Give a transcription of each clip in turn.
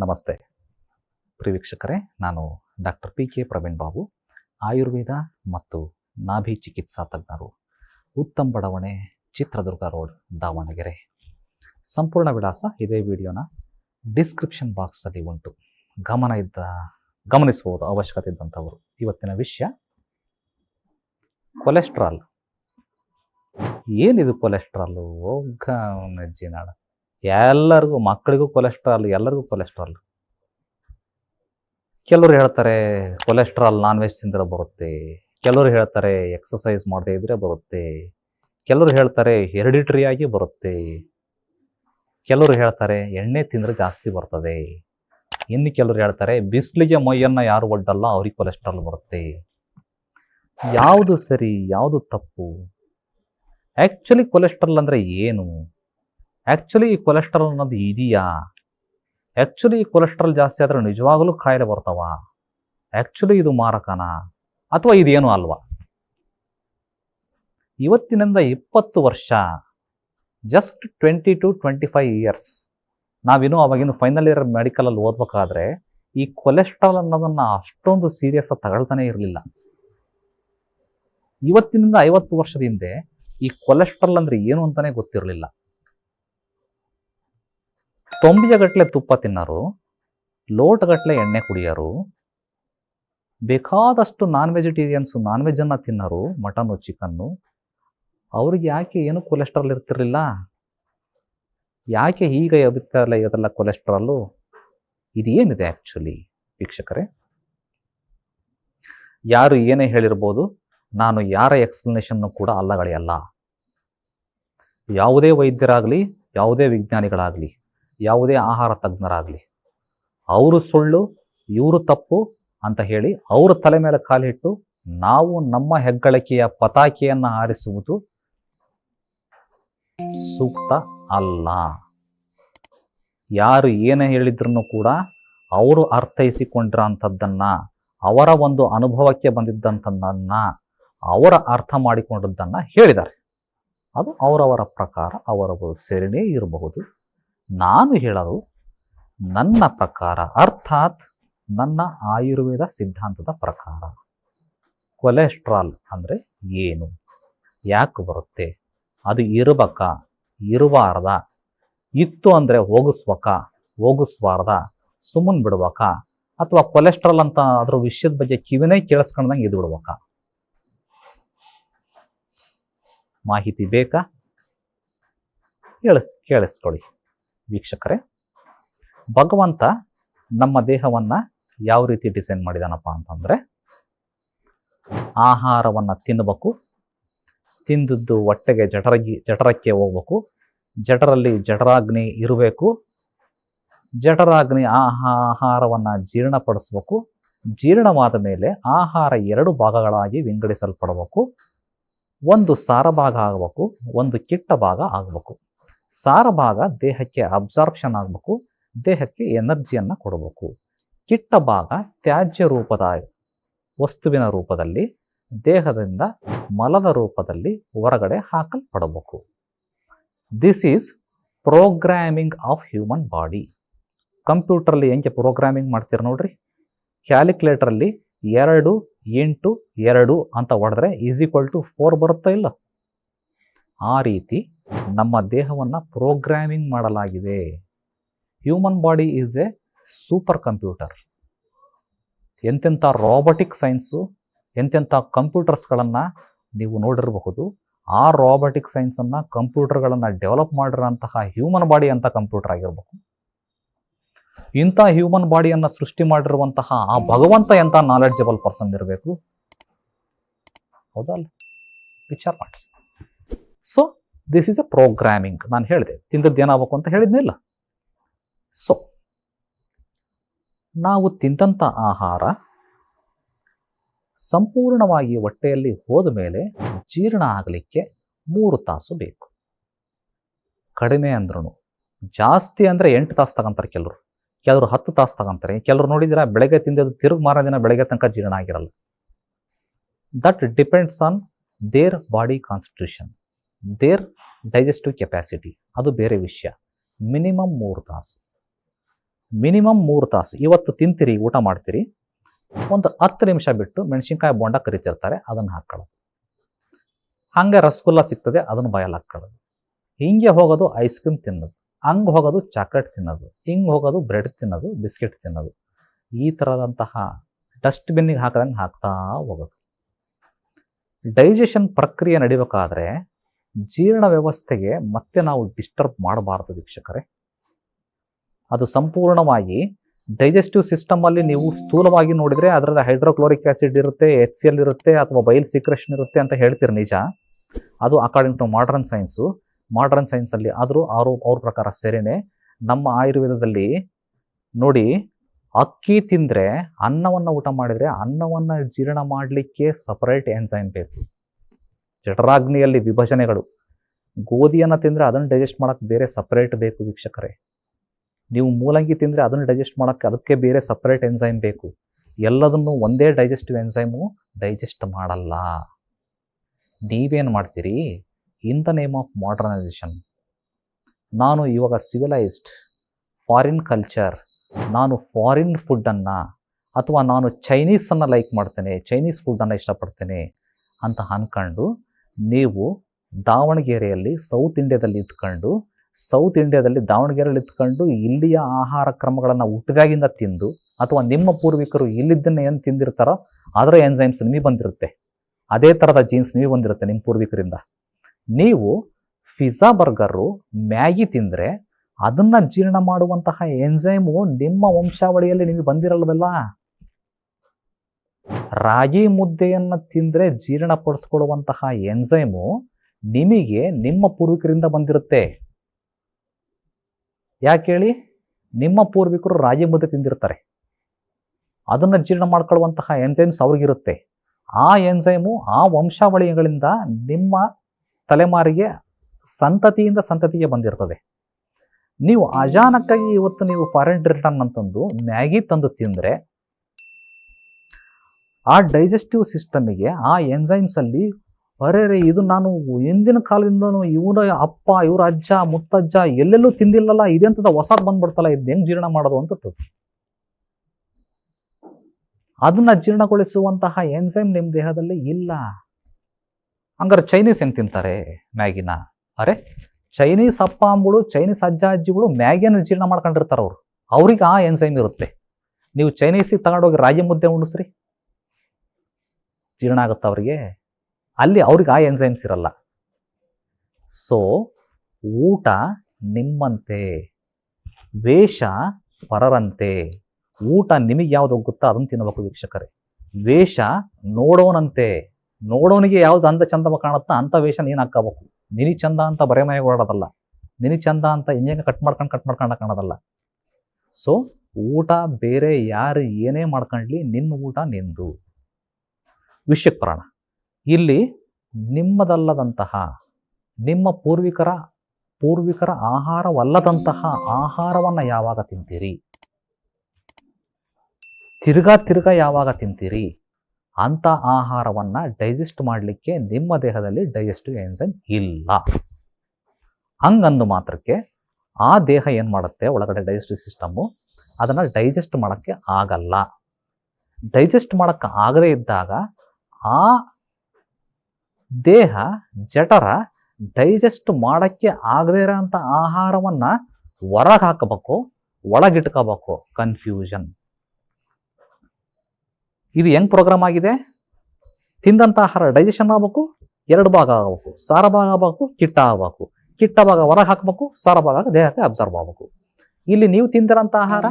ನಮಸ್ತೆ. ಪ್ರೀವೀಕ್ಷಕರೇ ನಾನು doctor P K Praveen Babu, Ayurveda ಮತ್ತು ನಾಭಿ ಚಿಕಿತ್ಸಾ ತಜ್ಞರು, ಉತ್ತಮ ಬಡಾವಣೆ ಚಿತ್ರದುರ್ಗ ರೋಡ್, ದಾವಣಗೆರೆ. ಸಂಪೂರ್ಣ ವಿಳಾಸ ಇದೇ ವಿಡಿಯೋನ ಡಿಸ್ಕ್ರಿಪ್ಷನ್ ಬಾಕ್ಸಲ್ಲಿ ಉಂಟು. ಗಮನ ಇದ್ದ, ಗಮನಿಸಬಹುದು ಅವಶ್ಯಕತೆ ಇದ್ದಂಥವರು. ಇವತ್ತಿನ ವಿಷಯ, ಕೊಲೆಸ್ಟ್ರಾಲ್. ಏನಿದು ಕೊಲೆಸ್ಟ್ರಾಲು? ಹೋಗ ನೆಜ್ಜಿನಾಡ ಎಲ್ಲರಿಗೂ, ಮಕ್ಕಳಿಗೂ ಕೊಲೆಸ್ಟ್ರಾಲ್ ಎಲ್ಲರಿಗೂ ಕೊಲೆಸ್ಟ್ರಾಲ್ ಕೆಲವರು ಹೇಳ್ತಾರೆ ಕೊಲೆಸ್ಟ್ರಾಲ್ ನಾನ್ ವೆಜ್ ತಿಂದರೆ ಬರುತ್ತೆ. ಕೆಲವರು ಹೇಳ್ತಾರೆ ಎಕ್ಸಸೈಸ್ ಮಾಡದೇ ಇದ್ರೆ ಬರುತ್ತೆ. ಕೆಲವರು ಹೇಳ್ತಾರೆ ಹೆರಿಡಿಟ್ರಿಯಾಗಿ ಬರುತ್ತೆ. ಕೆಲವರು ಹೇಳ್ತಾರೆ, ಎಣ್ಣೆ ತಿಂದರೆ ಜಾಸ್ತಿ ಬರ್ತದೆ. ಇನ್ನು ಕೆಲವರು ಹೇಳ್ತಾರೆ, ಬಿಸಿಲಿಗೆ ಮೈಯನ್ನು ಯಾರು ಒಡ್ಡಲ್ಲ ಅವ್ರಿಗೆ ಕೊಲೆಸ್ಟ್ರಾಲ್ ಬರುತ್ತೆ. ಯಾವುದು ಸರಿ, ಯಾವುದು ತಪ್ಪು? ಆ್ಯಕ್ಚುಲಿ ಕೊಲೆಸ್ಟ್ರಾಲ್ ಅಂದರೆ ಏನು? ಆ್ಯಕ್ಚುಲಿ ಈ ಕೊಲೆಸ್ಟ್ರಾಲ್ ಅನ್ನೋದು ಇದೆಯಾ? ಆ್ಯಕ್ಚುಲಿ ಈ ಕೊಲೆಸ್ಟ್ರಾಲ್ ಜಾಸ್ತಿ ಆದರೆ ನಿಜವಾಗಲೂ ಕಾಯಿಲೆ ಬರ್ತಾವ? ಆ್ಯಕ್ಚುಲಿ ಇದು ಮಾರಕನ? ಅಥವಾ ಇದೇನು ಅಲ್ವಾ? ಇವತ್ತಿನಿಂದ ಇಪ್ಪತ್ತು ವರ್ಷ just twenty two twenty five years ನಾವೇನು ಅವಾಗಿನ ಫೈನಲ್ ಇಯರ್ ಮೆಡಿಕಲಲ್ಲಿ ಓದ್ಬೇಕಾದ್ರೆ, ಈ ಕೊಲೆಸ್ಟ್ರಾಲ್ ಅನ್ನೋದನ್ನು ಅಷ್ಟೊಂದು ಸೀರಿಯಸ್ ಆಗಿ ತಗೊಳ್ತಾನೆ ಇರಲಿಲ್ಲ. ಇವತ್ತಿನಿಂದ ಐವತ್ತು ವರ್ಷದ ಹಿಂದೆ ಈ ಕೊಲೆಸ್ಟ್ರಾಲ್ ಅಂದರೆ ಏನು ಅಂತಲೇ ಗೊತ್ತಿರಲಿಲ್ಲ. ತೊಂಬಿಯಗಟ್ಲೆ ತುಪ್ಪ ತಿನ್ನೋರು, ಲೋಟಗಟ್ಲೆ ಎಣ್ಣೆ ಕುಡಿಯೋರು, ಬೇಕಾದಷ್ಟು ನಾನ್ ವೆಜಿಟೇರಿಯನ್ಸು ನಾನ್ ವೆಜ್ಜನ್ನು ತಿನ್ನರು ಮಟನ್ನು ಚಿಕನ್ನು ಅವ್ರಿಗೆ ಯಾಕೆ ಏನು ಕೊಲೆಸ್ಟ್ರಾಲ್ ಇರ್ತಿರಲಿಲ್ಲ? ಯಾಕೆ ಈಗ ಎಬ್ಬಿತ್ತಲ್ಲ ಇವತ್ತೆಲ್ಲ ಕೊಲೆಸ್ಟ್ರಾಲು ಇದೇನಿದೆ ಆ್ಯಕ್ಚುಲಿ ವೀಕ್ಷಕರೇ? ಯಾರು ಏನೇ ಹೇಳಿರ್ಬೋದು, ನಾನು ಯಾರ ಎಕ್ಸ್ಪ್ಲನೇಷನ್ನು ಕೂಡ ಅಲ್ಲಗಳೆಯಲ್ಲ. ಯಾವುದೇ ವೈದ್ಯರಾಗಲಿ, ಯಾವುದೇ ವಿಜ್ಞಾನಿಗಳಾಗಲಿ ಯಾವುದೇ ಆಹಾರ ತಜ್ಞರಾಗಲಿ. ಅವರು ಸುಳ್ಳು, ಇವರು ತಪ್ಪು ಅಂತ ಹೇಳಿ ಅವರ ತಲೆ ಮೇಲೆ ಕಾಲಿಟ್ಟು ನಾವು ನಮ್ಮ ಹೆಗ್ಗಳಿಕೆಯ ಪತಾಕೆಯನ್ನು ಹಾರಿಸುವುದು ಸೂಕ್ತ ಅಲ್ಲ. ಯಾರು ಏನೇ ಹೇಳಿದ್ರು ಕೂಡ ಅವರು ಅರ್ಥೈಸಿಕೊಂಡಿರೋ ಅಂಥದ್ದನ್ನ ಅವರ ಒಂದು ಅನುಭವಕ್ಕೆ ಬಂದಿದ್ದಂಥದ್ದನ್ನು ಅವರ ಅರ್ಥ ಮಾಡಿಕೊಂಡದ್ದನ್ನ ಹೇಳಿದ್ದಾರೆ. ಅದು ಅವರವರ ಪ್ರಕಾರ ಅವರ ಸೇರಿನೇ ಇರಬಹುದು. ನಾನು ಹೇಳಲು ನನ್ನ ಪ್ರಕಾರ, ಅರ್ಥಾತ್ ನನ್ನ ಆಯುರ್ವೇದ ಸಿದ್ಧಾಂತದ ಪ್ರಕಾರ, ಕೊಲೆಸ್ಟ್ರಾಲ್ ಅಂದರೆ ಏನು? ಯಾಕೆ ಬರುತ್ತೆ? ಅದು ಇರಬೇಕ? ಇರಬಾರ್ದ ಇತ್ತು ಅಂದರೆ ಹೋಗಿಸ್ಬೇಕ? ಹೋಗಿಸ್ಬಾರ್ದ ಸುಮ್ಮನೆ ಬಿಡ್ಬೇಕ? ಅಥವಾ ಕೊಲೆಸ್ಟ್ರಾಲ್ ಅಂತ ಅದ್ರ ವಿಷಯದ ಬಗ್ಗೆ ಕಿವಿನೇ ಕೇಳಿಸ್ಕೊಂಡಂಗೆ ಇದು ಬಿಡ್ಬೇಕ? ಮಾಹಿತಿ ಬೇಕಾ? ಕೇಳಿಸ್, ಕೇಳಿಸ್ಕೊಳ್ಳಿ. ವೀಕ್ಷಕರೇ, ಭಗವಂತ ನಮ್ಮ ದೇಹವನ್ನ ಯಾವ ರೀತಿ ಡಿಸೈನ್ ಮಾಡಿದಾನಪ್ಪ ಅಂತಂದ್ರೆ, ಆಹಾರವನ್ನ ತಿನ್ನಬೇಕು ತಿಂದದ್ದು ಹೊಟ್ಟೆಗೆ ಜಠರಗಿ, ಜಠರಕ್ಕೆ ಹೋಗ್ಬೇಕು, ಜಠರಲ್ಲಿ ಜಠರಾಗ್ನಿ ಇರಬೇಕು, ಜಠರಾಗ್ನಿ ಆಹಾ, ಆಹಾರವನ್ನ ಜೀರ್ಣಪಡಿಸ್ಬೇಕು, ಜೀರ್ಣವಾದ ಮೇಲೆ ಆಹಾರ ಎರಡು ಭಾಗಗಳಾಗಿ ವಿಂಗಡಿಸಲ್ಪಡಬೇಕು, ಒಂದು ಸಾರ ಭಾಗ ಆಗಬೇಕು, ಒಂದು ಕಿಟ್ಟ ಭಾಗ ಆಗಬೇಕು. ಸಾರ ಭಾಗ ದೇಹಕ್ಕೆ ಅಬ್ಸಾರ್ಪ್ಷನ್ ಆಗಬೇಕು, ದೇಹಕ್ಕೆ ಎನರ್ಜಿಯನ್ನು ಕೊಡಬೇಕು. ಕಿಟ್ಟ ಭಾಗ ತ್ಯಾಜ್ಯ ರೂಪದ ವಸ್ತುವಿನ ರೂಪದಲ್ಲಿ, ದೇಹದಿಂದ ಮಲದ ರೂಪದಲ್ಲಿ ಹೊರಗಡೆ ಹಾಕಲ್ಪಡಬೇಕು. This is programming of human body ಕಂಪ್ಯೂಟ್ರಲ್ಲಿ ಹೆಂಗೆ ಪ್ರೋಗ್ರಾಮಿಂಗ್ ಮಾಡ್ತೀರ ನೋಡ್ರಿ? ಕ್ಯಾಲ್ಕುಲೇಟ್ರಲ್ಲಿ ಎರಡು ಎಂಟು ಎರಡು ಅಂತ ಹೊಡೆದ್ರೆ ಈಸ್ ಈಕ್ವಲ್ ಟು ಫೋರ್ ಬರುತ್ತಾ ಇಲ್ಲ? ಆ ರೀತಿ ನಮ್ಮ ದೇಹವನ್ನು ಪ್ರೋಗ್ರಾಮಿಂಗ್ ಮಾಡಲಾಗಿದೆ. Human body is a super computer ಎಂತೆಂಥ ರಾಬೊಟಿಕ್ ಸೈನ್ಸು ಎಂತೆಂಥ ಕಂಪ್ಯೂಟರ್ಸ್ಗಳನ್ನು ನೀವು ನೋಡಿರಬಹುದು. ಆ ರಾಬೊಟಿಕ್ ಸೈನ್ಸನ್ನು ಕಂಪ್ಯೂಟರ್ಗಳನ್ನು ಡೆವಲಪ್ ಮಾಡಿರೋಂತಹ ಹ್ಯೂಮನ್ ಬಾಡಿ ಅಂತ ಕಂಪ್ಯೂಟರ್ ಆಗಿರಬಹುದು ಇಂಥ ಹ್ಯೂಮನ್ ಬಾಡಿಯನ್ನು ಸೃಷ್ಟಿ ಮಾಡಿರುವಂತಹ ಆ ಭಗವಂತ ಎಂಥ ನಾಲೆಡ್ಜಬಲ್ ಪರ್ಸನ್ ಇರಬೇಕು? ಹೌದಲ್ಲ? ವಿಚಾರ ಮಾಡಿ so this is a programming ನಾನು ಹೇಳಿದೆ, ತಿಂದದ್ದು ಏನಾಗಬೇಕು ಅಂತ ಹೇಳಿದ್ನಿಲ್ಲ ಸೊ ನಾವು ತಿಂದಂಥ ಆಹಾರ ಸಂಪೂರ್ಣವಾಗಿ ಹೊಟ್ಟೆಯಲ್ಲಿ ಹೋದ ಮೇಲೆ ಜೀರ್ಣ ಆಗಲಿಕ್ಕೆ ಮೂರು ತಾಸು ಬೇಕು. ಕಡಿಮೆ ಅಂದ್ರೂ ಜಾಸ್ತಿ ಅಂದರೆ ಎಂಟು ತಾಸು ತಗೊಂತಾರೆ ಕೆಲವರು. ಕೆಲವರು ಹತ್ತು ತಾಸು ತಗೊಂತಾರೆ. ಕೆಲವರು ನೋಡಿದ್ರೆ ಬೆಳಗ್ಗೆ ತಿಂದದ್ದು ತಿರುಗಿ ಮಾರೋ ದಿನ ಬೆಳಗ್ಗೆ ತನಕ ಜೀರ್ಣ ಆಗಿರಲ್ಲ. That depends on their body constitution their digestive capacity ಅದು ಬೇರೆ ವಿಷಯ. ಮಿನಿಮಮ್ ಮೂರು ತಾಸು. ಮಿನಿಮಮ್ ಮೂರು ತಾಸು. ಇವತ್ತು ತಿಂತೀರಿ, ಊಟ ಮಾಡ್ತೀರಿ. ಒಂದು ಹತ್ತು ನಿಮಿಷ ಬಿಟ್ಟು ಮೆಣಸಿನ್ಕಾಯಿ ಬೋಂಡ ಕರಿತಿರ್ತಾರೆ, ಅದನ್ನು ಹಾಕ್ಕೊಳ್ಳೋದು ಹಂಗೆ ರಸಗುಲ್ಲ ಸಿಗ್ತದೆ, ಅದನ್ನು ಬಾಯಲ್ಲಿ ಹಾಕ್ಕೊಳ್ಳೋದು ಹಿಂಗೆ ಹೋಗೋದು ಐಸ್ ಕ್ರೀಮ್ ತಿನ್ನೋದು. ಹಂಗೆ ಹೋಗೋದು ಚಾಕ್ಲೇಟ್ ತಿನ್ನೋದು. ಹಿಂಗೆ ಹೋಗೋದು ಬ್ರೆಡ್ ತಿನ್ನೋದು ಬಿಸ್ಕೆಟ್ ತಿನ್ನೋದು. ಈ ಥರದಂತಹ ಡಸ್ಟ್ಬಿನ್ನಿಗೆ ಹಾಕಿದಂಗೆ ಹಾಕ್ತಾ ಹೋಗೋದು. ಡೈಜೆಷನ್ ಪ್ರಕ್ರಿಯೆ ನಡಿಬೇಕಾದ್ರೆ ಜೀರ್ಣ ವ್ಯವಸ್ಥೆಗೆ ಮತ್ತೆ ನಾವು ಡಿಸ್ಟರ್ಬ್ ಮಾಡಬಾರದು ವೀಕ್ಷಕರೇ. ಅದು ಸಂಪೂರ್ಣವಾಗಿ ಡೈಜೆಸ್ಟಿವ್ ಸಿಸ್ಟಮ್ ಅಲ್ಲಿ ನೀವು ಸ್ಥೂಲವಾಗಿ ನೋಡಿದ್ರೆ ಅದರಲ್ಲಿ ಹೈಡ್ರೋಕ್ಲೋರಿಕ್ ಆಸಿಡ್ ಇರುತ್ತೆ ಎಚ್ ಸಿ ಎಲ್ ಇರುತ್ತೆ ಅಥವಾ ಬೈಲ್ ಸಿಕ್ರೆಷನ್ ಇರುತ್ತೆ ಅಂತ ಹೇಳ್ತೀರಿ ನಿಜ? ಅದು according to modern science modern science ಅಲ್ಲಿ ಆದರೂ ಅವರು, ಅವ್ರ ಪ್ರಕಾರ ಸರಿನೇ. ನಮ್ಮ ಆಯುರ್ವೇದದಲ್ಲಿ ನೋಡಿ, ಅಕ್ಕಿ ತಿಂದ್ರೆ ಅನ್ನವನ್ನ ಊಟ ಮಾಡಿದ್ರೆ ಅನ್ನವನ್ನ ಜೀರ್ಣ ಮಾಡಲಿಕ್ಕೆ ಸಪರೇಟ್ ಎನ್ಸೈನ್ ಬೇಕು. ಜಠರಾಗ್ನಿಯಲ್ಲಿ ವಿಭಜನೆಗಳು. ಗೋಧಿಯನ್ನು ತಿಂದರೆ ಅದನ್ನು ಡೈಜೆಸ್ಟ್ ಮಾಡೋಕ್ಕೆ ಬೇರೆ ಸಪ್ರೇಟ್ ಬೇಕು ವೀಕ್ಷಕರೇ. ನೀವು ಮೂಲಂಗಿ ತಿಂದರೆ ಅದನ್ನು ಡೈಜೆಸ್ಟ್ ಮಾಡೋಕ್ಕೆ ಅದಕ್ಕೆ ಬೇರೆ ಸಪ್ರೇಟ್ ಎನ್ಸೈಮ್ ಬೇಕು. ಎಲ್ಲದನ್ನು ಒಂದೇ ಡೈಜೆಸ್ಟಿವ್ ಎನ್ಸೈಮು ಡೈಜೆಸ್ಟ್ ಮಾಡಲ್ಲ. ನೀವೇನು ಮಾಡ್ತೀರಿ? In the name of modernisation ನಾನು ಇವಾಗ ಸಿವಿಲೈಸ್ಡ್ ಫಾರಿನ್ ಕಲ್ಚರ್ ನಾನು ಫಾರಿನ್ ಫುಡ್ಡನ್ನು ಅಥವಾ ನಾನು ಚೈನೀಸನ್ನು ಲೈಕ್ ಮಾಡ್ತೇನೆ ಚೈನೀಸ್ ಫುಡ್ಡನ್ನು ಇಷ್ಟಪಡ್ತೇನೆ ಅಂತ ಅಂದ್ಕೊಂಡು ನೀವು ದಾವಣಗೆರೆಯಲ್ಲಿ ಸೌತ್ ಇಂಡಿಯಾದಲ್ಲಿ ಇದ್ಕೊಂಡು ಸೌತ್ ಇಂಡಿಯಾದಲ್ಲಿ ದಾವಣಗೆರೆಯಲ್ಲಿ ಇದ್ಕೊಂಡು ಇಲ್ಲಿಯ ಆಹಾರ ಕ್ರಮಗಳನ್ನು ಹುಟ್ಟಿದಾಗಿಂದ ತಿಂದು, ಅಥವಾ ನಿಮ್ಮ ಪೂರ್ವಿಕರು ಇಲ್ಲಿದ್ದನ್ನು ಏನು ತಿಂದಿರ್ತಾರೋ ಅದರ ಎನ್ಸೈಮ್ಸ್ ನಿಮಗೆ ಬಂದಿರುತ್ತೆ. ಅದೇ ಥರದ ಜೀನ್ಸ್ ನಿಮಗೆ ಬಂದಿರುತ್ತೆ ನಿಮ್ಮ ಪೂರ್ವಿಕರಿಂದ. ನೀವು ಫಿಝಾ ಬರ್ಗರು ಮ್ಯಾಗಿ ತಿಂದರೆ ಅದನ್ನು ಜೀರ್ಣ ಮಾಡುವಂತಹ ಎನ್ಸೈಮು ನಿಮ್ಮ ವಂಶಾವಳಿಯಲ್ಲಿ ನಿಮಗೆ ಬಂದಿರಲ್ವಲ್ಲ? ರಾಗಿ ಮುದ್ದೆಯನ್ನು ತಿಂದರೆ ಜೀರ್ಣಪಡಿಸ್ಕೊಳ್ಳುವಂತಹ ಎನ್ಸೈಮು ನಿಮಗೆ ನಿಮ್ಮ ಪೂರ್ವಿಕರಿಂದ ಬಂದಿರುತ್ತೆ. ಯಾಕೆ ಹೇಳಿ? ನಿಮ್ಮ ಪೂರ್ವಿಕರು ರಾಗಿ ಮುದ್ದೆ ತಿಂದಿರ್ತಾರೆ. ಅದನ್ನು ಜೀರ್ಣ ಮಾಡ್ಕೊಳ್ಳುವಂತಹ ಎನ್ಸೈಮ್ಸ್ ಅವ್ರಿಗಿರುತ್ತೆ. ಆ ಎನ್ಸೈಮು ಆ ವಂಶಾವಳಿಗಳಿಂದ ನಿಮ್ಮ ತಲೆಮಾರಿಗೆ ಸಂತತಿಯಿಂದ ಸಂತತಿಗೆ ಬಂದಿರ್ತದೆ. ನೀವು ಅಜಾನಕ್ಕಾಗಿ ಇವತ್ತು ನೀವು ಫಾರಿನ್ ರಿಟರ್ನ್ ಅಂತಂದು ಮ್ಯಾಗಿ ತಂದು ತಿಂದರೆ ಆ ಡೈಜೆಸ್ಟಿವ್ ಸಿಸ್ಟಮಿಗೆ ಆ ಎನ್ಸೈಮ್ಸಲ್ಲಿ ಅರೆ ರೇ, ಇದು ನಾನು ಹಿಂದಿನ ಕಾಲದಿಂದನೂ ಇವರ ಅಪ್ಪ, ಇವರ ಅಜ್ಜ, ಮುತ್ತಜ್ಜ ಎಲ್ಲೆಲ್ಲೂ ತಿಂದಿಲ್ಲಲ್ಲ ಇದೆಂತದ ಹೊಸದ್ ಬಂದ್ಬಿಡ್ತಲ್ಲ, ಇದು ಹೆಂಗೆ ಜೀರ್ಣ ಮಾಡೋದು ಅಂತ ತೋರ್ಸು. ಅದನ್ನ ಜೀರ್ಣಗೊಳಿಸುವಂತಹ ಎನ್ಸೈಮ್ ನಿಮ್ಮ ದೇಹದಲ್ಲಿ ಇಲ್ಲ. ಹಂಗಾರೆ ಚೈನೀಸ್ ಹೆಂಗೆ ತಿಂತಾರೆ ಮ್ಯಾಗಿನ? ಅರೆ ಚೈನೀಸ್ ಅಪ್ಪ ಅಂಬಳು ಚೈನೀಸ್ ಅಜ್ಜ ಅಜ್ಜಿಗಳು ಮ್ಯಾಗಿಯನ್ನು ಜೀರ್ಣ ಮಾಡ್ಕೊಂಡಿರ್ತಾರೆ ಅವರು ಅವ್ರಿಗೆ ಆ ಎನ್ಸೈಮ್ ಇರುತ್ತೆ. ನೀವು ಚೈನೀಸಿಗೆ ತಗೊಂಡೋಗಿ ರಾಗಿ ಮುದ್ದೆ ಉಣಿಸ್ರಿ. ಜೀರ್ಣ ಆಗುತ್ತೆ ಅವರಿಗೆ? ಅಲ್ಲಿ ಅವ್ರಿಗೆ ಆ ಎನ್ಸೈಮ್ಸ್ ಇರಲ್ಲ. ಸೊ ಊಟ ನಿಮ್ಮಂತೆ, ವೇಷ ಪರರಂತೆ. ಊಟ ನಿಮಗೆ ಯಾವ್ದು ಗೊತ್ತಾ? ಅದನ್ನು ತಿನ್ನಬೇಕು ವೀಕ್ಷಕರೇ. ವೇಷ ನೋಡೋನಂತೆ. ನೋಡೋನಿಗೆ ಯಾವ್ದು ಅಂದ ಚಂದ ಕಾಣುತ್ತಾ? ಅಂತ ವೇಷ ನೀನು ಹಾಕೋಬೇಕು ನಿನಿ ಚಂದ ಅಂತ ಬರೆ ಮನೆಗೆ ಓಡೋದಲ್ಲ ನಿನಿ ಚಂದ ಅಂತ ಹಿಂಗೆ ಕಟ್ ಮಾಡ್ಕೊಂಡು ಕಟ್ ಮಾಡ್ಕೊಂಡು ಕಾಣೋದಲ್ಲ ಸೊ ಊಟ ಬೇರೆ ಯಾರು ಏನೇ ಮಾಡ್ಕೊಂಡ್ಲಿ ನಿನ್ನ ಊಟ ನಿಂದು. ವಿಷಯಕ್ಕೆ ಪ್ರಾಣ ಇಲ್ಲಿ ನಿಮ್ಮದಲ್ಲದಂತಹ, ನಿಮ್ಮ ಪೂರ್ವಿಕರ ಪೂರ್ವಿಕರ ಆಹಾರವಲ್ಲದಂತಹ ಆಹಾರವನ್ನು ಯಾವಾಗ ತಿಂತೀರಿ? ತಿರ್ಗಾ ತಿರ್ಗಾ ಯಾವಾಗ ತಿಂತೀರಿ? ಅಂತ ಆಹಾರವನ್ನ ಡೈಜೆಸ್ಟ್ ಮಾಡಲಿಕ್ಕೆ ನಿಮ್ಮ ದೇಹದಲ್ಲಿ ಡೈಜೆಸ್ಟಿವ್ ಎನ್ಸೈಮ್ ಇಲ್ಲ. ಹಂಗಂದು ಮಾತ್ರಕ್ಕೆ ಆ ದೇಹ ಏನು ಮಾಡುತ್ತೆ? ಒಳಗಡೆ ಡೈಜೆಸ್ಟಿವ್ ಸಿಸ್ಟಮ್ಮು ಅದನ್ನು ಡೈಜೆಸ್ಟ್ ಮಾಡೋಕ್ಕೆ ಆಗಲ್ಲ. ಡೈಜೆಸ್ಟ್ ಮಾಡೋಕ್ಕೆ ಆಗದೇ ಇದ್ದಾಗ ಆ ದೇಹ ಜಠರ ಡೈಜೆಸ್ಟ್ ಮಾಡೋಕ್ಕೆ ಆಗದೇ ಇರೋಂಥ ಆಹಾರವನ್ನ ಹೊರಗೆ ಹಾಕಬೇಕು, ಒಳಗಿಟ್ಕೋಬೇಕು. ಕನ್ಫ್ಯೂಷನ್ ಇದು ಹೆಂಗ್ ಪ್ರೋಗ್ರಾಮ್ ಆಗಿದೆ? ತಿಂದಂಥ ಆಹಾರ ಡೈಜೆಷನ್ ಆಗಬೇಕು, ಎರಡು ಭಾಗ ಆಗಬೇಕು. ಸಾರ ಭಾಗ ಆಗಬೇಕು, ಕಿಟ್ಟ ಆಗಬೇಕು. ಕಿಟ್ಟ ಭಾಗ ಹೊರಗೆ ಹಾಕಬೇಕು, ಸಾರ ಭಾಗ ದೇಹಕ್ಕೆ ಅಬ್ಸರ್ವ್ ಆಗಬೇಕು. ಇಲ್ಲಿ ನೀವು ತಿಂದಿರೋಂಥ ಆಹಾರ,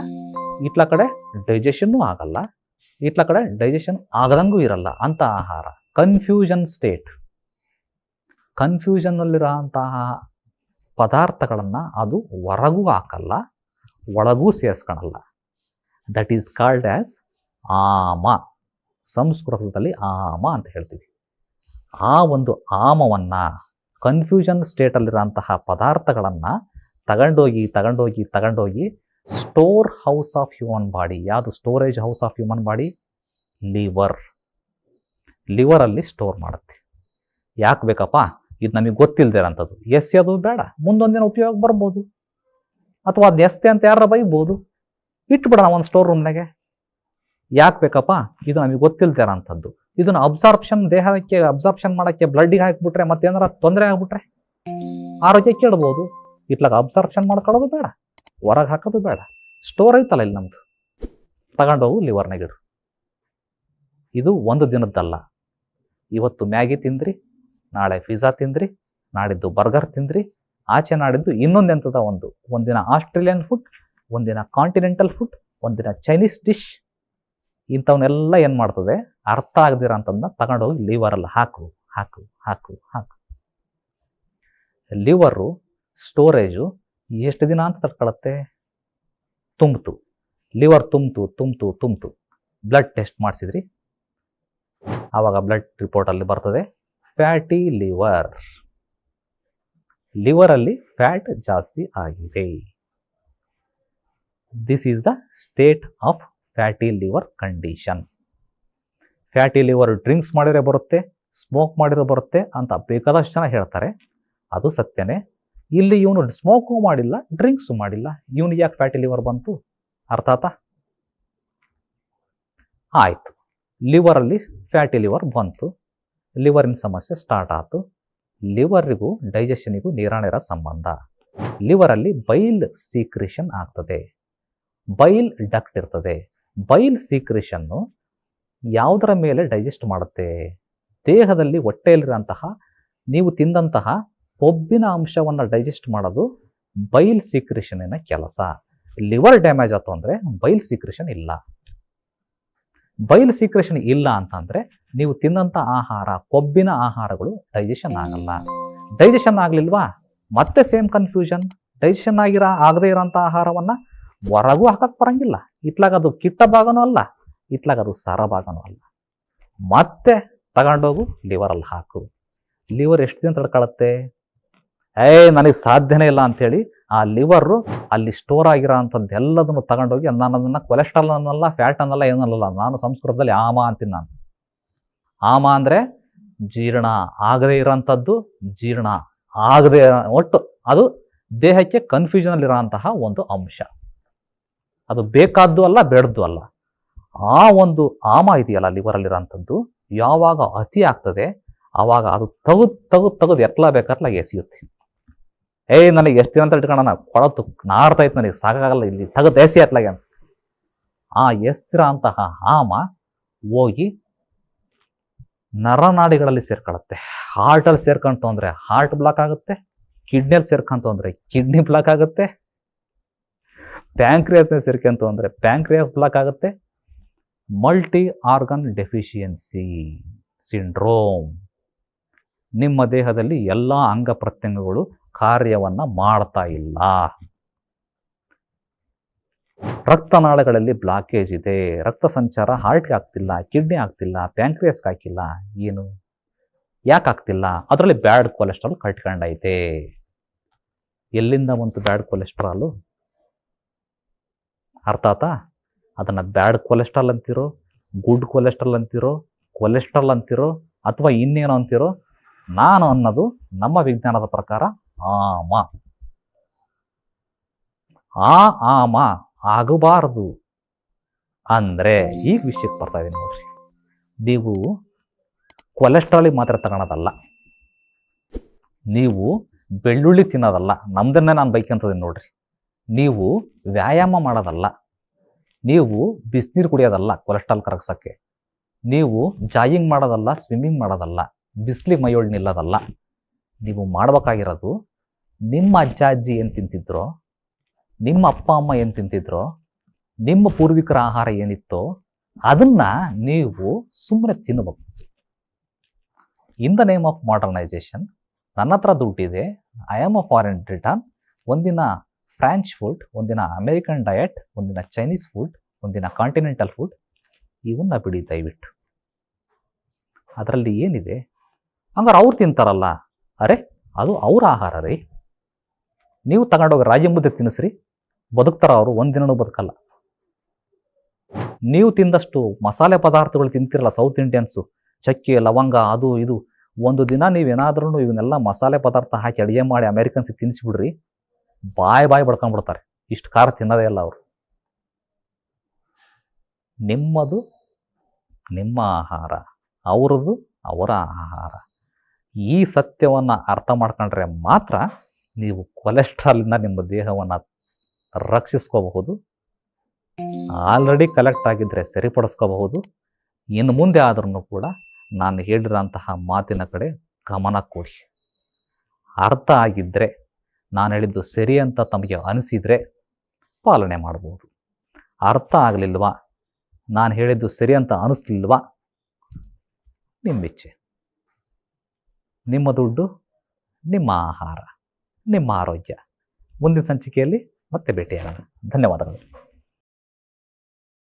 ಇಟ್ಲ ಕಡೆ ಡೈಜೆಷನ್ನು ಆಗಲ್ಲ. ಇಟ್ಲ ಕಡೆ ಡೈಜೆಷನ್ ಆಗದಂಗೂ ಇರಲ್ಲ. ಅಂತ ಆಹಾರ. ಕನ್ಫ್ಯೂಷನ್ ಸ್ಟೇಟ್ ಕನ್ಫ್ಯೂಷನ್ನಲ್ಲಿರೋಂತಹ ಪದಾರ್ಥಗಳನ್ನು ಅದು ಹೊರಗೂ ಹಾಕಲ್ಲ, ಒಳಗೂ ಸೇರಿಸ್ಕೊಳಲ್ಲ. That is called as ama. ಸಂಸ್ಕೃತದಲ್ಲಿ ಆಮ ಅಂತ ಹೇಳ್ತೀವಿ. ಆ ಒಂದು ಆಮವನ್ನು ಕನ್ಫ್ಯೂಷನ್ ಸ್ಟೇಟಲ್ಲಿರೋಂತಹ ಪದಾರ್ಥಗಳನ್ನು ತಗೊಂಡೋಗಿ ತಗೊಂಡೋಗಿ ತಗೊಂಡೋಗಿ store house of human body ಯಾವುದು? Storage house of human body liver ಲಿವರಲ್ಲಿ store ಮಾಡುತ್ತೆ. ಯಾಕೆ ಬೇಕಪ್ಪ? ಇದು ನಮಗೆ ಗೊತ್ತಿಲ್ಲದಿರೋಂಥದ್ದು ಎಸ್ ಅದು ಬೇಡ. ಮುಂದೊಂದಿನ ಉಪಯೋಗ ಬರ್ಬೋದು. ಅಥವಾ ಅದು ಎಸ್ತೆ ಅಂತ ಯಾರ ಬೈಬೋದು. ಇಟ್ಬಿಡೋಣ ಒಂದು ಸ್ಟೋರ್ ರೂಮ್ನಾಗೆ ಯಾಕೆ ಬೇಕಪ್ಪ? ಇದು ನಮಗೆ ಗೊತ್ತಿಲ್ಲದೆ ಅಂಥದ್ದು ಇದನ್ನು ಅಬ್ಸಾರ್ಪ್ಷನ್ ದೇಹಕ್ಕೆ ಅಬ್ಸಾರ್ಪ್ಷನ್ ಮಾಡೋಕ್ಕೆ ಬ್ಲಡ್ಡಿಗೆ ಹಾಕಿಬಿಟ್ರೆ ಮತ್ತೇನಾರ ತೊಂದರೆ ಆಗ್ಬಿಟ್ರೆ ಆರೋಗ್ಯ ಕೇಳ್ಬೋದು ಇಟ್ಲಾಗ ಅಬ್ಸಾರ್ಪ್ಷನ್ ಮಾಡ್ಕೊಳ್ಳೋದು ಬೇಡ. ಹೊರಗೆ ಹಾಕೋದು ಬೇಡ. ಸ್ಟೋರ್ ಐತಲ್ಲ ಇಲ್ಲಿ ನಮ್ದು. ತಗೊಂಡೋಗು ಲಿವರ್ನಾಗಿಡು ಇದು ಒಂದು ದಿನದ್ದಲ್ಲ. ಇವತ್ತು ಮ್ಯಾಗಿ ತಿಂದ್ರಿ, ನಾಳೆ ಪಿಜ್ಜಾ ತಿಂದ್ರಿ, ನಾಡಿದ್ದು ಬರ್ಗರ್ ತಿಂದ್ರಿ, ಆಚೆ ನಾಡಿದ್ದು ಇನ್ನೊಂದು ಎಂಥದ ಒಂದು. ಒಂದಿನ ಆಸ್ಟ್ರೇಲಿಯನ್ ಫುಡ್ ಒಂದಿನ ಕಾಂಟಿನೆಂಟಲ್ ಫುಡ್ ಒಂದಿನ ಚೈನೀಸ್ ಡಿಶ್ ಇಂಥವನ್ನೆಲ್ಲ ಏನು ಮಾಡ್ತದೆ, ಅರ್ಥ ಆಗದಿರ ಅಂತಂದ ತಗೊಂಡೋಗಿ ಲಿವರಲ್ಲಿ ಹಾಕು ಹಾಕು ಹಾಕು ಹಾಕು. ಲಿವರು ಸ್ಟೋರೇಜು ಎಷ್ಟು ದಿನ ಅಂತ ತಡ್ಕೊಳತ್ತೆ? ತುಂಬ್ತು. ಲಿವರ್ ತುಂಬ್ತು ತುಂಬ್ತು ತುಂಬ್ತು. ಬ್ಲಡ್ ಟೆಸ್ಟ್ ಮಾಡಿಸಿದ್ರಿ? ಆವಾಗ ಬ್ಲಡ್ ರಿಪೋರ್ಟಲ್ಲಿ ಬರ್ತದೆ. Fatty liver. ಲಿವರಲ್ಲಿ ಫ್ಯಾಟ್ ಜಾಸ್ತಿ ಆಗಿದೆ. This is the state of fatty liver condition fatty liver drinks ಮಾಡಿದ್ರೆ ಬರುತ್ತೆ ಸ್ಮೋಕ್ ಮಾಡಿದ್ರೆ ಬರುತ್ತೆ ಅಂತ ಬೇಕಾದಷ್ಟು ಜನ ಹೇಳ್ತಾರೆ. ಅದು ಸತ್ಯನೇ. ಇಲ್ಲಿ ಇವನು ಸ್ಮೋಕು ಮಾಡಿಲ್ಲ ಡ್ರಿಂಕ್ಸು ಮಾಡಿಲ್ಲ. ಇವನಿಗೆ ಯಾಕೆ ಫ್ಯಾಟಿ ಲಿವರ್ ಬಂತು? ಅರ್ಥಾತ ಆಯಿತು. ಲಿವರಲ್ಲಿ ಫ್ಯಾಟಿ ಲಿವರ್ ಬಂತು. ಲಿವರಿನ ಸಮಸ್ಯೆ ಸ್ಟಾರ್ಟ್ ಆಯಿತು ಲಿವರಿಗೂ ಡೈಜೆಷನಿಗೂ ನೀರಾಣಿರ ಸಂಬಂಧ. ಲಿವರಲ್ಲಿ ಬೈಲ್ ಸೀಕ್ರೇಷನ್ ಆಗ್ತದೆ. ಬೈಲ್ ಡಕ್ಟ್ ಇರ್ತದೆ. ಬೈಲ್ ಸೀಕ್ರೇಷನ್ನು ಯಾವುದರ ಮೇಲೆ ಡೈಜೆಸ್ಟ್ ಮಾಡುತ್ತೆ? ದೇಹದಲ್ಲಿ ಹೊಟ್ಟೆಯಲ್ಲಿರುವಂತಹ, ನೀವು ತಿಂದಂತಹ ಕೊಬ್ಬಿನ ಅಂಶವನ್ನು ಡೈಜೆಸ್ಟ್ ಮಾಡೋದು ಬೈಲ್ ಸೀಕ್ರೇಷನಿನ ಕೆಲಸ. ಲಿವರ್ ಡ್ಯಾಮೇಜ್ ಆಯ್ತು ಅಂದರೆ ಬೈಲ್ ಸೀಕ್ರೇಷನ್ ಇಲ್ಲ. ಬೈಲ್ ಸೀಕ್ರೇಷನ್ ಇಲ್ಲ ಅಂತಂದರೆ ನೀವು ತಿನ್ನಂಥ ಆಹಾರ, ಕೊಬ್ಬಿನ ಆಹಾರಗಳು ಡೈಜೆಷನ್ ಆಗಲ್ಲ. ಡೈಜೆಷನ್ ಆಗಲಿಲ್ವಾ? ಮತ್ತೆ ಸೇಮ್ ಕನ್ಫ್ಯೂಷನ್ ಡೈಜೆಷನ್ ಆಗಿರೋ, ಆಗದೇ ಇರೋಂಥ ಆಹಾರವನ್ನು ಹೊರಗೂ ಹಾಕಕ್ಕೆ ಬರೋಂಗಿಲ್ಲ. ಇತ್ಲಾಗದು ಕಿಟ್ಟ ಭಾಗನೂ ಅಲ್ಲ ಇತ್ಲಾಗದು ಅದು ಸಾರ ಭಾಗನೂ ಅಲ್ಲ. ಮತ್ತೆ ತಗೊಂಡೋಗು ಲಿವರಲ್ಲಿ ಹಾಕು. ಲಿವರ್ ಎಷ್ಟು ದಿನ ತಡ್ಕೊಳತ್ತೆ? ಏ, ನನಗೆ ಸಾಧ್ಯನೇ ಇಲ್ಲ ಅಂಥೇಳಿ ಆ ಲಿವರು ಅಲ್ಲಿ ಸ್ಟೋರ್ ಆಗಿರೋ ಅಂಥದ್ದು ಎಲ್ಲದನ್ನು ತಗೊಂಡೋಗಿ ನಾನು ಅದನ್ನು ಕೊಲೆಸ್ಟ್ರಾಲ್ ಅನ್ನಲ್ಲ ಫ್ಯಾಟ್ ಅನ್ನಲ್ಲ ಏನಲ್ಲ ನಾನು ಸಂಸ್ಕೃತದಲ್ಲಿ ಆಮ ಅಂತೀನಿ ನಾನು. ಆಮ ಅಂದರೆ ಜೀರ್ಣ ಆಗದೇ ಇರೋಂಥದ್ದು ಜೀರ್ಣ ಆಗದೆ ಒಟ್ಟು ಅದು ದೇಹಕ್ಕೆ ಕನ್ಫ್ಯೂಷನಲ್ಲಿರೋಂತಹ ಒಂದು ಅಂಶ. ಅದು ಬೇಕಾದ್ದು ಅಲ್ಲ, ಬೇಡದ್ದು ಅಲ್ಲ. ಆ ಒಂದು ಆಮ ಇದೆಯಲ್ಲ ಲಿವರಲ್ಲಿರೋಂಥದ್ದು ಯಾವಾಗ ಅತಿ ಆಗ್ತದೆ ಆವಾಗ ಅದು ತಗದು ತಗದು ತಗದು ಎತ್ಲ ಬೇಕಾರ್ಲ ಎಸೆಯುತ್ತೆ. ಏಯ್ ನನಗೆ ಎಷ್ಟು ದಿನ ಅಂತ ಇಟ್ಕೊಂಡಣ ಕೊಳತು ನಾರ್ತೈತೆ ನನಗೆ ಸಾಕಾಗಲ್ಲ ಇಲ್ಲಿ. ತೆಗೆದು ಎಸಿ ಅಂತ ಆ ಎಸ್ತಿರ ಅಂತಹ ಆಮ ಹೋಗಿ ನರನಾಡಿಗಳಲ್ಲಿ ಸೇರ್ಕೊಳ್ಳುತ್ತೆ ಹಾರ್ಟಲ್ಲಿ ಸೇರ್ಕೊಂತು ಅಂದರೆ ಹಾರ್ಟ್ ಬ್ಲಾಕ್ ಆಗುತ್ತೆ. ಕಿಡ್ನಿಯಲ್ಲಿ ಸೇರ್ಕೊಂತು ಅಂದರೆ ಕಿಡ್ನಿ ಬ್ಲಾಕ್ ಆಗುತ್ತೆ. ಪ್ಯಾಂಕ್ರಿಯಾಸ್ನ ಸೇರ್ಕೊಂತು ಅಂದರೆ ಪ್ಯಾಂಕ್ರಿಯಾಸ್ ಬ್ಲಾಕ್ ಆಗುತ್ತೆ. ಮಲ್ಟಿ ಆರ್ಗನ್ ಡೆಫಿಷಿಯನ್ಸಿ ಸಿಂಡ್ರೋಮ್ ನಿಮ್ಮ ದೇಹದಲ್ಲಿ ಎಲ್ಲ ಅಂಗ ಪ್ರತ್ಯಂಗಗಳು ಕಾರ್ಯವನ್ನು ಮಾಡ್ತಾ ಇಲ್ಲ. ರಕ್ತನಾಳಗಳಲ್ಲಿ ಬ್ಲಾಕೇಜ್ ಇದೆ. ರಕ್ತ ಸಂಚಾರ ಹಾರ್ಟ್ಗೆ ಆಗ್ತಿಲ್ಲ ಕಿಡ್ನಿ ಆಗ್ತಿಲ್ಲ ಪ್ಯಾಂಕ್ರಿಯಸ್ಗೆ ಹಾಕಿಲ್ಲ, ಏನು? ಯಾಕೆ ಆಗ್ತಿಲ್ಲ? ಅದರಲ್ಲಿ ಬ್ಯಾಡ್ ಕೊಲೆಸ್ಟ್ರಾಲ್ ಕಟ್ಕೊಂಡೈತೆ. ಎಲ್ಲಿಂದ ಬಂತು ಬ್ಯಾಡ್ ಕೊಲೆಸ್ಟ್ರಾಲು ಅರ್ಥ ಆತ? ಅದನ್ನು ಬ್ಯಾಡ್ ಕೊಲೆಸ್ಟ್ರಾಲ್ ಅಂತಿರೋ ಗುಡ್ ಕೊಲೆಸ್ಟ್ರಾಲ್ ಅಂತಿರೋ ಕೊಲೆಸ್ಟ್ರಾಲ್ ಅಂತಿರೋ, ಅಥವಾ ಇನ್ನೇನು ಅಂತಿರೋ, ನಾನು ಅನ್ನೋದು ನಮ್ಮ ವಿಜ್ಞಾನದ ಪ್ರಕಾರ ಆಮ. ಆ ಆಮ ಆಗಬಾರದು ಅಂದರೆ ಈಗ ವಿಷಯಕ್ಕೆ ಬರ್ತಾ ಇದೀನಿ ನೋಡ್ರಿ. ನೀವು ಕೊಲೆಸ್ಟ್ರಾಲಿಗೆ ಮಾತ್ರ ತಗೊಳೋದಲ್ಲ. ನೀವು ಬೆಳ್ಳುಳ್ಳಿ ತಿನ್ನೋದಲ್ಲ. ನಮ್ದನ್ನೇ ನಾನು ಬೈಕಂತದೀನಿ ನೋಡ್ರಿ. ನೀವು ವ್ಯಾಯಾಮ ಮಾಡೋದಲ್ಲ. ನೀವು ಬಿಸಿನೀರು ಕುಡಿಯೋದಲ್ಲ ಕೊಲೆಸ್ಟ್ರಾಲ್ ಕರಗ್ಸೋಕ್ಕೆ. ನೀವು ಜಾಯಿಂಗ್ ಮಾಡೋದಲ್ಲ ಸ್ವಿಮ್ಮಿಂಗ್ ಮಾಡೋದಲ್ಲ, ಬಿಸಿಲಿಗೆ ಮೈಯೊಳ್ ನಿಲ್ಲೋದಲ್ಲ. ನೀವು ಮಾಡಬೇಕಾಗಿರೋದು ನಿಮ್ಮ ಅಜ್ಜ, ಅಜ್ಜಿ ಏನು ತಿಂತಿದ್ರೋ, ನಿಮ್ಮ ಅಪ್ಪ, ಅಮ್ಮ ಏನು ತಿಂತಿದ್ರೋ, ನಿಮ್ಮ ಪೂರ್ವಿಕರ ಆಹಾರ ಏನಿತ್ತೋ ಅದನ್ನ ನೀವು ಸುಮ್ಮನೆ ತಿನ್ನಬೇಕು in the name of modernisation ನನ್ನ ಹತ್ರ ದುಡ್ಡಿದೆ. I am a foreign return ಒಂದಿನ ಫ್ರಾಂಚ್ ಫುಡ್ ಒಂದಿನ ಅಮೇರಿಕನ್ ಡಯಟ್ ಒಂದಿನ ಚೈನೀಸ್ ಫುಡ್ ಒಂದಿನ ಕಾಂಟಿನೆಂಟಲ್ ಫುಡ್ ಇವನ್ನ ಬಿಡಿ ದಯವಿಟ್ಟು. ಅದರಲ್ಲಿ ಏನಿದೆ? ಹಂಗಾರೆ ಅವ್ರು ತಿಂತಾರಲ್ಲ. ಅರೆ, ಅದು ಅವ್ರ ಆಹಾರ ರೀ. ನೀವು ತಗೊಂಡೋಗಿ ರಾಗಿ ಮುದ್ದೆ ತಿನ್ನಿಸ್ರಿ. ಬದುಕ್ತಾರ ಅವರು ಒಂದಿನೂ ಬದುಕಲ್ಲ. ನೀವು ತಿಂದಷ್ಟು ಮಸಾಲೆ ಪದಾರ್ಥಗಳು ತಿಂತಿರಲ್ಲ ಸೌತ್ ಇಂಡಿಯನ್ಸು ಚಕ್ಕೆ, ಲವಂಗ, ಅದು, ಇದು. ಒಂದು ದಿನ ನೀವೇನಾದ್ರೂ ಇವನ್ನೆಲ್ಲ ಮಸಾಲೆ ಪದಾರ್ಥ ಹಾಕಿ ಅಡುಗೆ ಮಾಡಿ ಅಮೇರಿಕನ್ಸಿಗೆ ತಿನ್ನಿಸ್ಬಿಡ್ರಿ. ಬಾಯ್ ಬಾಯ್ ಬಡ್ಕೊಂಡ್ಬಿಡ್ತಾರೆ ಇಷ್ಟು ಖಾರ ತಿನ್ನೋದೇ ಇಲ್ಲ ಅವರು. ನಿಮ್ಮದು ನಿಮ್ಮ ಆಹಾರ. ಅವರದು ಅವರ ಆಹಾರ. ಈ ಸತ್ಯವನ್ನು ಅರ್ಥ ಮಾಡ್ಕೊಂಡ್ರೆ ಮಾತ್ರ ನೀವು ಕೊಲೆಸ್ಟ್ರಾಲಿಂದ ನಿಮ್ಮ ದೇಹವನ್ನು ರಕ್ಷಿಸ್ಕೋಬಹುದು. ಆಲ್ರೆಡಿ ಕಲೆಕ್ಟ್ ಆಗಿದ್ದರೆ ಸರಿಪಡಿಸ್ಕೋಬಹುದು. ಇನ್ನು ಮುಂದೆ ಆದ್ರೂ ಕೂಡ ನಾನು ಹೇಳಿರೋಂತಹ ಮಾತಿನ ಕಡೆ ಗಮನ ಕೊಡಿ. ಅರ್ಥ ಆಗಿದ್ದರೆ ನಾನು ಹೇಳಿದ್ದು ಸರಿ ಅಂತ ತಮಗೆ ಅನಿಸಿದರೆ ಪಾಲನೆ ಮಾಡ್ಬೋದು. ಅರ್ಥ ಆಗಲಿಲ್ವಾ? ನಾನು ಹೇಳಿದ್ದು ಸರಿ ಅಂತ ಅನಿಸ್ಲಿಲ್ವಾ? ನಿಮ್ಮ ಇಚ್ಛೆ ನಿಮ್ಮ ದುಡ್ಡು ನಿಮ್ಮ ಆಹಾರ ನಿಮ್ಮ ಆರೋಗ್ಯ. ಮುಂದಿನ ಸಂಚಿಕೆಯಲ್ಲಿ ಮತ್ತೆ ಭೇಟಿಯಾಗೋಣ. ಧನ್ಯವಾದಗಳು.